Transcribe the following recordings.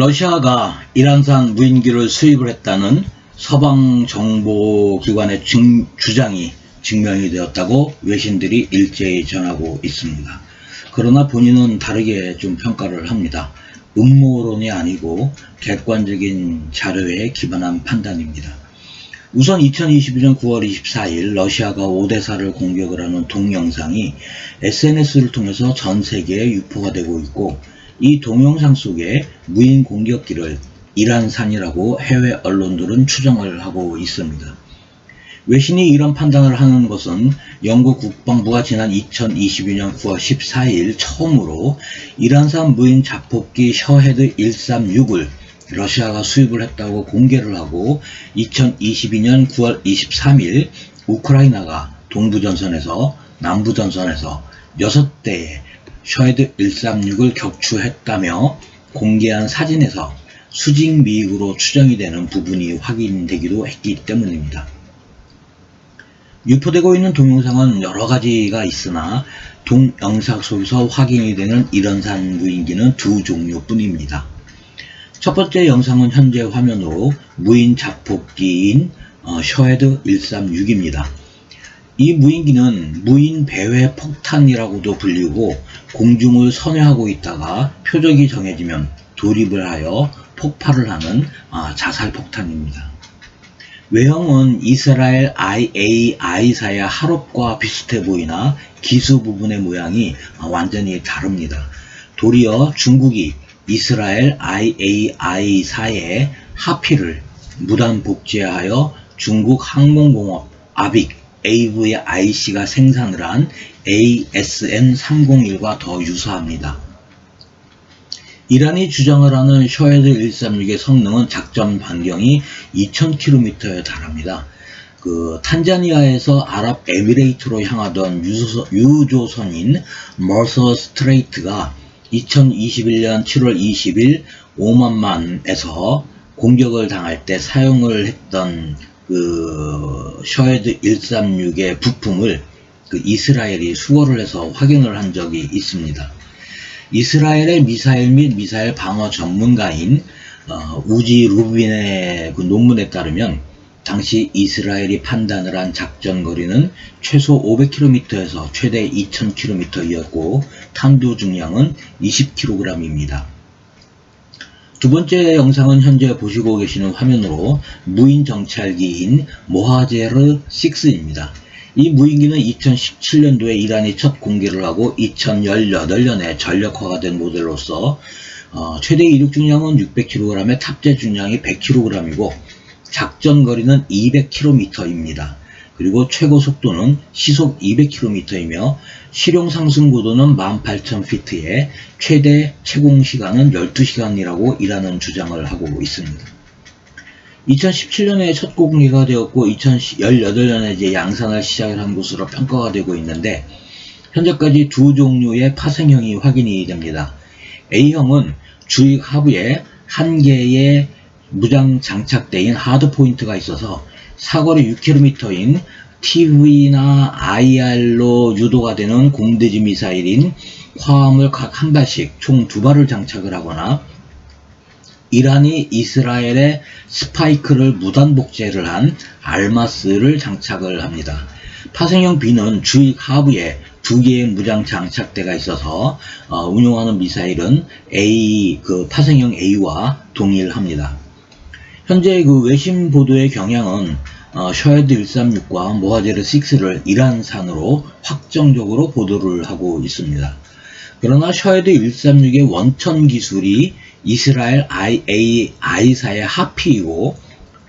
러시아가 이란산 무인기를 수입을 했다는 서방 정보기관의 증- 주장이 증명이 되었다고 외신들이 일제히 전하고 있습니다. 그러나 본인은 다르게 좀 평가를 합니다. 음모론이 아니고 객관적인 자료에 기반한 판단입니다. 우선 2022년 9월 24일 러시아가 오데사를 공격을 하는 동영상이 SNS를 통해서 전 세계에 유포가 되고 있고 이 동영상 속에 무인 공격기를 이란산이라고 해외 언론들은 추정을 하고 있습니다. 외신이 이런 판단을 하는 것은 영국 국방부가 지난 2022년 9월 14일 처음으로 이란산 무인 자폭기 셔헤드 136을 러시아가 수입을 했다고 공개를 하고 2022년 9월 23일 우크라이나가 동부전선에서 남부전선에서 6대의 셔헤드 136을 격추했다며 공개한 사진에서 수직 미익으로 추정이 되는 부분이 확인되기도 했기 때문입니다. 유포되고 있는 동영상은 여러 가지가 있으나 동영상 속에서 확인이 되는 이런 산 무인기는 두 종류뿐입니다. 첫 번째 영상은 현재 화면으로 무인 자폭기인 어, 셔헤드 136입니다. 이 무인기는 무인 배회 폭탄이라고도 불리고 공중을 선회하고 있다가 표적이 정해지면 돌입을 하여 폭발을 하는 아, 자살 폭탄입니다. 외형은 이스라엘 IAI사의 하롭과 비슷해 보이나 기수 부분의 모양이 완전히 다릅니다. 도리어 중국이 이스라엘 IAI사의 하피를 무단 복제하여 중국 항공공업 아빅 AVIC가 생산을 한 ASN301과 더 유사합니다. 이란이 주장을 하는 셔헤드 136의 성능은 작전 반경이 2000km에 달합니다. 그 탄자니아에서 아랍에미레이트로 향하던 유조, 유조선인 머서 스트레이트가 2021년 7월 20일 오만만에서 공격을 당할 때 사용을 했던 그 셔헤드 136의 부품을 그 이스라엘이 수거를 해서 확인을 한 적이 있습니다. 이스라엘의 미사일 및 미사일 방어 전문가인 어, 우지 루빈의 그 논문에 따르면 당시 이스라엘이 판단을 한 작전 거리는 최소 500km에서 최대 2000km이었고 탄두 중량은 20kg입니다. 두 번째 영상은 현재 보시고 계시는 화면으로 무인 정찰기인 모하제르 6입니다. 이 무인기는 2017년도에 이란이 첫 공개를 하고 2018년에 전력화가 된 모델로서 어, 최대 이륙 중량은 600kg에 탑재 중량이 100kg이고 작전 거리는 200km입니다. 그리고 최고 속도는 시속 200km이며 실용 상승 고도는 18,000피트에 최대 채공 시간은 12시간이라고 이라는 주장을 하고 있습니다. 2017년에 첫 공개가 되었고 2018년에 이제 양산을 시작을 한 것으로 평가가 되고 있는데 현재까지 두 종류의 파생형이 확인이 됩니다. A형은 주익 하부에 한 개의 무장 장착대인 하드 포인트가 있어서 사거리 6km인 TV나 IR로 유도가 되는 공대지 미사일인 화함을 각 한 발씩 총 두 발을 장착을 하거나 이란이 이스라엘에 스파이크를 무단 복제를 한 알마스를 장착을 합니다. 파생형 B는 주익 하부에 두 개의 무장 장착대가 있어서 어, 운용하는 미사일은 A 그 파생형 A와 동일합니다. 현재 그 외신 보도의 경향은 어, 셔헤드 136과 모하제르 6를 이란 산으로 확정적으로 보도를 하고 있습니다. 그러나 셔헤드 136의 원천 기술이 이스라엘 IAI사의 하피이고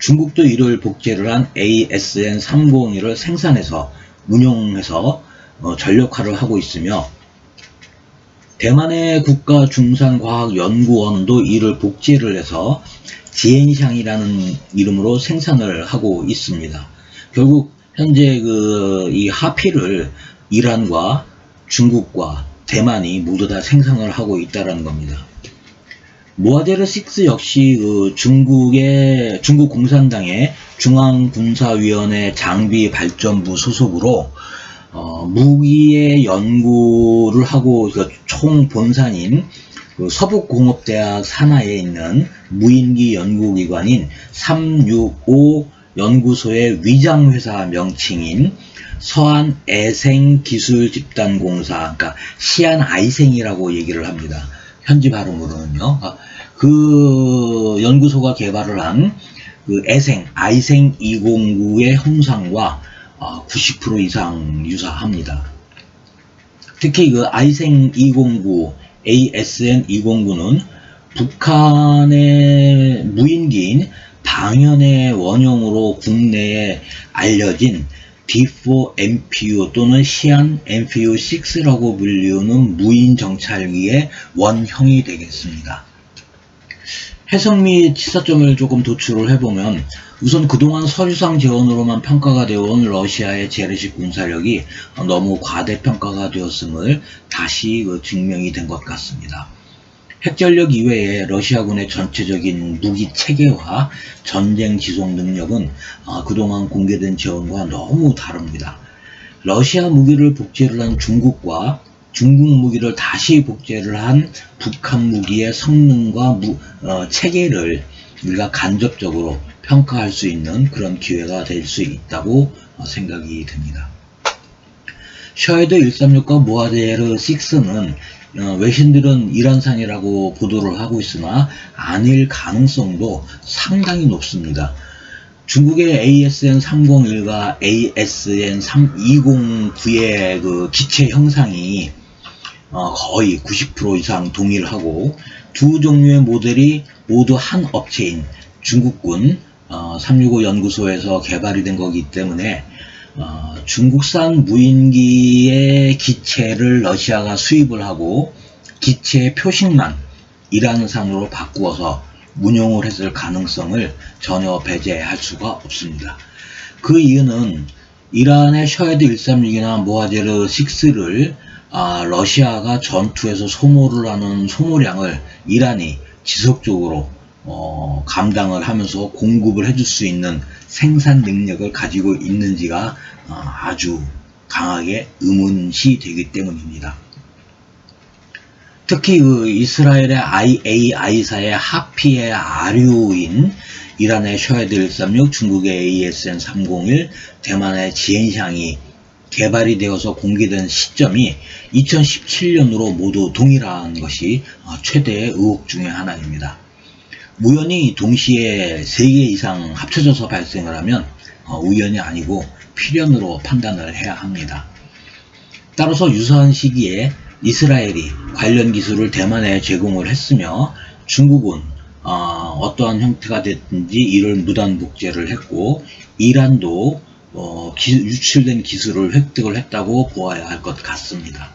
중국도 이를 복제를 한 ASN 301을 생산해서 운용해서 어, 전력화를 하고 있으며 대만의 국가중산과학연구원도 이를 복제를 해서 지엔샹이라는 이름으로 생산을 하고 있습니다. 결국 현재 그 이 하피를 이란과 중국과 대만이 모두 다 생산을 하고 있다는 겁니다. 모하제르 6 역시 그 중국의 중국 공산당의 중앙군사위원회 장비 발전부 소속으로 어, 무기의 연구를 하고 그 총 본산인 그 서북공업대학 산하에 있는 무인기 연구기관인 365 연구소의 위장회사 명칭인 서한애생기술집단공사, 그러니까 시안아이생이라고 얘기를 합니다. 현지 발음으로는요. 아, 그 연구소가 개발을 한 그 애생, 아이생 209의 형상과 90% 이상 유사합니다. 특히 그 아이생 209, ASN 209는 북한의 무인기인 방연의 원형으로 국내에 알려진 D4 MPU 또는 시안 MPU-6라고 불리우는 무인 정찰기의 원형이 되겠습니다. 해석 및 시사점을 조금 도출을 해보면 우선 그동안 서류상 재원으로만 평가가 되어 온 러시아의 재래식 군사력이 너무 과대평가가 되었음을 다시 그 증명이 된 것 같습니다. 핵전력 이외에 러시아군의 전체적인 무기 체계와 전쟁 지속 능력은 아, 그동안 공개된 재원과 너무 다릅니다. 러시아 무기를 복제를 한 중국과 중국 무기를 다시 복제를 한 북한 무기의 성능과 무, 어, 체계를 우리가 간접적으로 평가할 수 있는 그런 기회가 될 수 있다고 어, 생각이 듭니다. 셔헤드 136과 모하데르 6는 어, 외신들은 이란산이라고 보도를 하고 있으나 아닐 가능성도 상당히 높습니다. 중국의 ASN 301과 ASN 209의 그 기체 형상이 어, 거의 90% 이상 동일하고 두 종류의 모델이 모두 한 업체인 중국군 어, 365 연구소에서 개발이 된 거기 때문에 어, 중국산 무인기의 기체를 러시아가 수입을 하고 기체의 표식만 이란산으로 바꾸어서 운용을 했을 가능성을 전혀 배제할 수가 없습니다. 그 이유는 이란의 셔헤드 136이나 모하제르 6를 아, 러시아가 전투에서 소모를 하는 소모량을 이란이 지속적으로 어, 감당을 하면서 공급을 해줄 수 있는 생산 능력을 가지고 있는지가 어, 아주 강하게 의문시 되기 때문입니다. 특히 그 이스라엘의 IAI사의 하피의 아류인 이란의 셔헤드 136, 중국의 ASN 301, 대만의 지엔샹이 개발이 되어서 공개된 시점이 2017년으로 모두 동일한 것이 어, 최대의 의혹 중의 하나입니다. 우연히 동시에 3개 이상 합쳐져서 발생을 하면 어, 우연이 아니고 필연으로 판단을 해야 합니다. 따라서 유사한 시기에 이스라엘이 관련 기술을 대만에 제공을 했으며 중국은 어, 떠한 형태가 됐든지 이를 무단 복제를 했고 이란도 어, 기, 유출된 기술을 획득을 했다고 보아야 할 것 같습니다.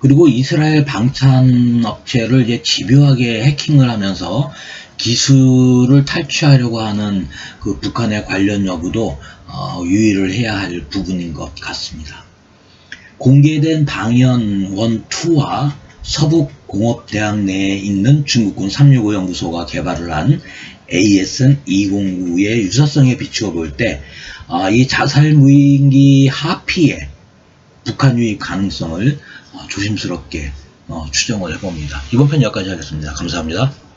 그리고 이스라엘 방산 업체를 이제 집요하게 해킹을 하면서 기술을 탈취하려고 하는 그 북한의 관련 여부도 어, 유의를 해야 할 부분인 것 같습니다. 공개된 방연 1, 2와 서북공업대학 내에 있는 중국군 365 연구소가 개발을 한 ASN 209의 유사성에 비추어 볼 때 아, 이 자살 무인기 하피의 북한 유입 가능성을 어, 조심스럽게 어, 추정을 해봅니다. 이번 편 여기까지 하겠습니다. 감사합니다.